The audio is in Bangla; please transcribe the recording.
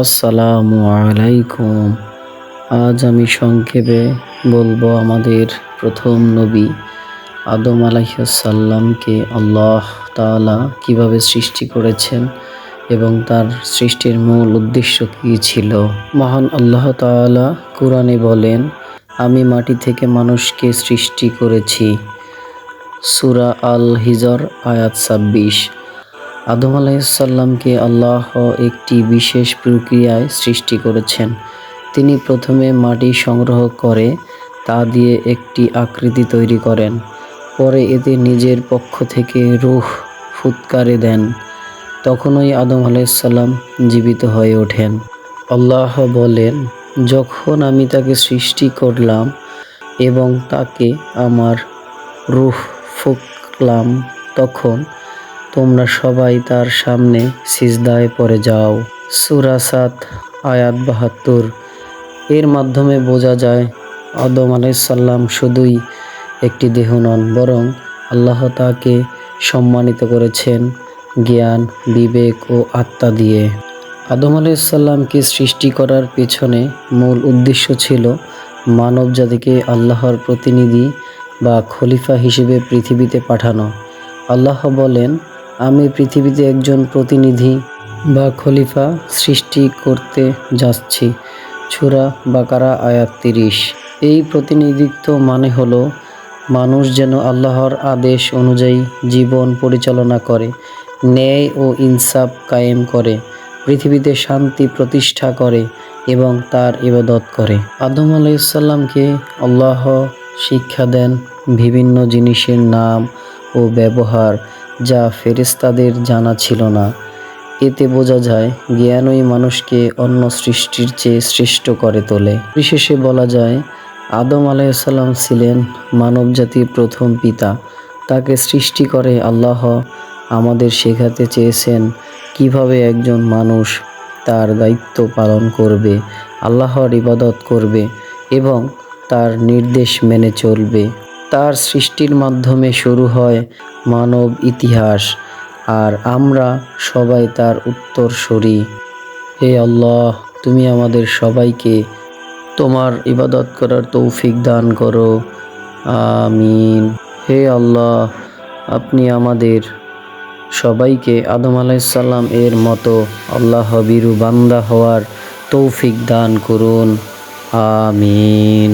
আসসালামু আলাইকুম। আজ আমি সংক্ষেপে বলব আমাদের প্রথম নবী আদম আলাইসাল্লামকে আল্লাহ তাআলা কীভাবে সৃষ্টি করেছেন এবং তার সৃষ্টির মূল উদ্দেশ্য কী ছিল? মহান আল্লাহ তাআলা কোরআনে বলেন, আমি মাটি থেকে মানুষকে সৃষ্টি করেছি। সুরা আল হিজর আয়াত ছাব্বিশ। আদম আলাইসাল্লামকে আল্লাহ একটি বিশেষ প্রক্রিয়ায় সৃষ্টি করেছেন। তিনি প্রথমে মাটি সংগ্রহ করে তা দিয়ে একটি আকৃতি তৈরি করেন। পরে এতে নিজের পক্ষ থেকে রুহ ফুৎকারে দেন। তখনই আদম আলাইসাল্লাম জীবিত হয়ে ওঠেন। আল্লাহ বলেন, যখন আমি তাকে সৃষ্টি করলাম এবং তাকে আমার রুহ ফুকলাম তখন তোমরা সবাই তার সামনে সিজদায় পড়ে যাও। সুরাসাত আয়াত বাহাত্তর। এর মাধ্যমে বোঝা যায়, আদম আলাইসাল্লাম শুধুই একটি দেহ নন, বরং আল্লাহ তাকে সম্মানিত করেছেন জ্ঞান, বিবেক ও আত্মা দিয়ে। আদম আলাইসাল্লামকে সৃষ্টি করার পেছনে মূল উদ্দেশ্য ছিল মানব জাতিকে আল্লাহর প্রতিনিধি বা খলিফা হিসেবে পৃথিবীতে পাঠানো। আল্লাহ বলেন আমি পৃথিবীতে একজন প্রতিনিধি বা খলিফা সৃষ্টি করতে যাচ্ছি। ছুরা বাকারা আয়াত তিরিশ। এই প্রতিনিধিত্ব মানে হলো, মানুষ যেন আল্লাহর আদেশ অনুযায়ী জীবন পরিচালনা করে, ন্যায় ও ইনসাফ কায়েম করে, পৃথিবীতে শান্তি প্রতিষ্ঠা করে এবং তার ইবাদত করে। আদম আলাইসাল্লামকে আল্লাহ শিক্ষা দেন বিভিন্ন জিনিসের নাম ও ব্যবহার। যা ফেরেস্তাদের জানা ছিল না। এতে বোঝা যায়, জ্ঞানই মানুষকে অন্য সৃষ্টির চেয়ে শ্রেষ্ঠ করে তোলে। বিশেষে বলা যায়, আদম আলাইসাল্লাম ছিলেন মানবজাতির প্রথম পিতা। তাকে সৃষ্টি করে আল্লাহ আমাদের শেখাতে চেয়েছেন কীভাবে একজন মানুষ তার দায়িত্ব পালন করবে, আল্লাহর ইবাদত করবে এবং তার নির্দেশ মেনে চলবে। তার সৃষ্টির মাধ্যমে শুরু হয় মানব ইতিহাস, আর আমরা সবাই তার উত্তরসূরি। হে আল্লাহ, তুমি আমাদের সবাইকে তোমার ইবাদত করার তৌফিক দান করো। আমিন। হে আল্লাহ, আপনি আমাদের সবাইকে আদম আলাইসাল্লাম এর মতো আল্লাহ বিরু বান্দা হওয়ার তৌফিক দান করুন। আমিন।